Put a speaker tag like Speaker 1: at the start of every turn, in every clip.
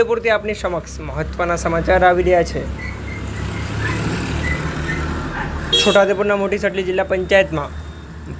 Speaker 1: પૂરતી આપની સમક્ષ મહત્વના સમાચાર આવી રહ્યા છે. છોટાઉદેપુરના મોટી સટલી જિલ્લા પંચાયતમાં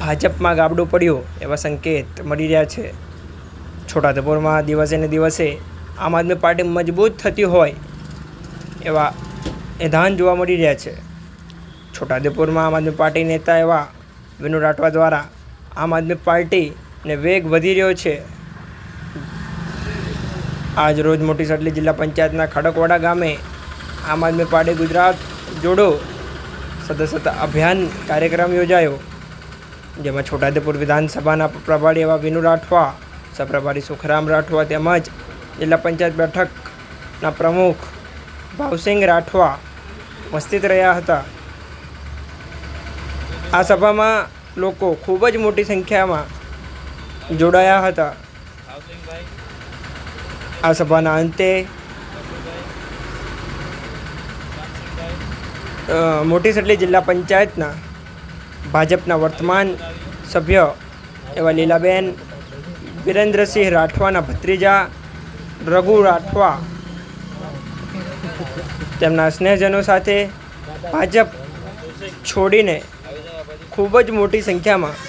Speaker 1: ભાજપમાં ગાબડું પડ્યું એવા સંકેત મળી રહ્યા છે. છોટાઉદેપુરમાં દિવસે ને દિવસે આમ આદમી પાર્ટી મજબૂત થતી હોય એવા એધાન જોવા મળી રહ્યા છે. છોટાઉદેપુરમાં આમ આદમી પાર્ટી નેતા એવા વિનુ રાઠવા દ્વારા આમ આદમી પાર્ટીને વેગ વધી રહ્યો છે. આજ રોજ મોટી સટલી જિલ્લા પંચાયતના ખડકવાડા ગામે આમ આદમી પાર્ટી ગુજરાત જોડો સદસ્યતા અભિયાન કાર્યક્રમ યોજાયો, જેમાં છોટાઉદેપુર વિધાનસભાના પ્રભારી એવા વિનુ રાઠવા સપ્રભારી સુખરામ રાઠવા તેમજ જિલ્લા પંચાયત બેઠકના પ્રમુખ ભાવસિંહ રાઠવા ઉપસ્થિત રહ્યા હતા. આ સભામાં લોકો ખૂબ જ મોટી સંખ્યામાં જોડાયા હતા. આ સભાના અંતે મોટી સટલી જિલ્લા પંચાયતના ભાજપના વર્તમાન સભ્ય એવા લીલાબેન વિરેન્દ્રસિંહ રાઠવાના ભત્રીજા રઘુ રાઠવા તેમના સ્નેહજનો સાથે ભાજપ છોડીને ખૂબ જ મોટી સંખ્યામાં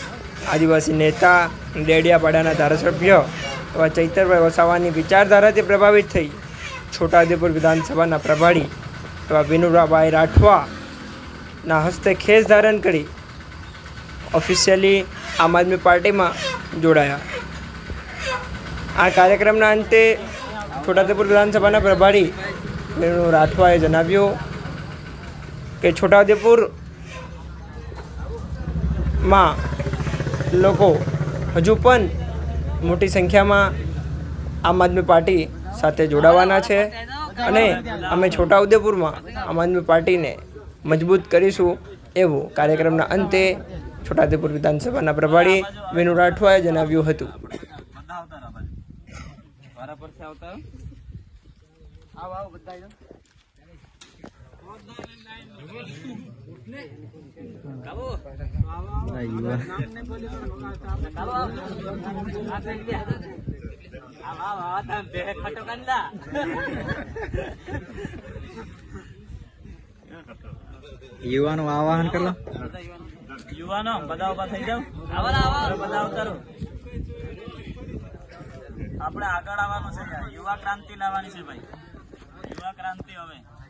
Speaker 1: આદિવાસી નેતા ડેડિયાપાડાના ધારાસભ્ય એવા ચૈતરભાઈ વસાવાની વિચારધારાથી પ્રભાવિત થઈ. છોટાઉદેપુર વિધાનસભાના પ્રભારી એવા વિનુરાભાઈ રાઠવાના હસ્તે ખેસ ધારણ કરી ઓફિશિયલી આમ આદમી પાર્ટીમાં જોડાયા. આ કાર્યક્રમના અંતે છોટાઉદેપુર વિધાનસભાના પ્રભારી વિનુ રાઠવાએ જણાવ્યું કે છોટાઉદેપુરમાં લોકો હજુ પણ મોટી સંખ્યામાં આમ આદમી પાર્ટી સાથે જોડાવાના છે અને અમે છોટાઉદેપુરમાં આમ આદમી પાર્ટીને મજબૂત કરીશું એવું કાર્યક્રમના અંતે છોટાઉદેપુર વિધાનસભાના પ્રભારી વિનુ રાઠવાએ જણાવ્યું હતું.
Speaker 2: આવો આવો બધા.
Speaker 3: યુવાનું આવાહન કરો.
Speaker 2: યુવાનો, બધા ઊભા થઈ જાવ બધા ઉતારો. આપણે આગળ આવવાનું છે યુવા ક્રાંતિ લાવવાની છે ભાઈ. યુવા ક્રાંતિ હવે.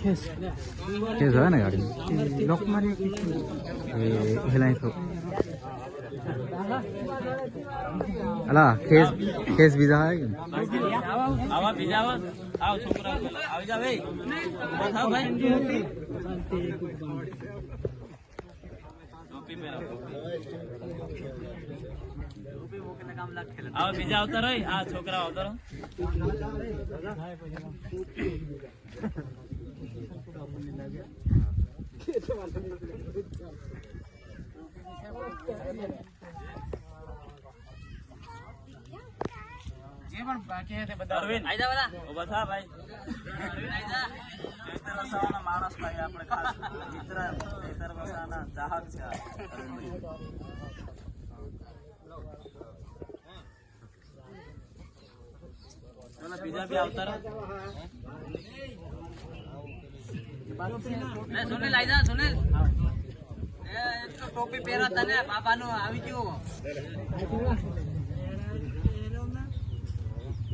Speaker 3: ખેસ હોય ને ગાડી? લોક મારી હેલાઈ તો. અલા કેસ ખેસ બીજા કે
Speaker 2: આવા બીજા આવો. છોકરા ભાઈ. ભાઈ. બીજા આવતા રહી. આ છોકરા આવતા રહો. અરવિંદ. ઊભા. થા ભાઈ. ચૈતર વસાવાના માણસ ભાઈ આપણે ખાસ. મિત્ર ચૈતર વસાવાના ચાહક છે. ચલો બીજા બી આવતા રહો. સુનિલ આઈ જા સુનિલ. એ તો ટોપી પહેરા તને બાબાનો આવી ગયું.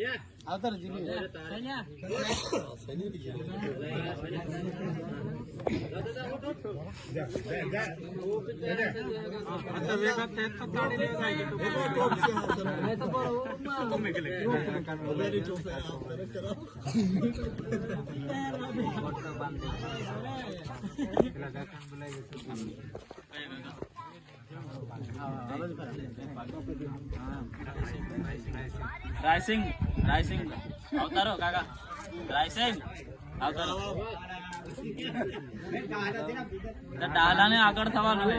Speaker 2: છે તે. પેલા રાયસિંગ રાયસિંગ અવતારો કાકા રાયસિંગ અવતારો ડાલા ને આગળ થવાનું છે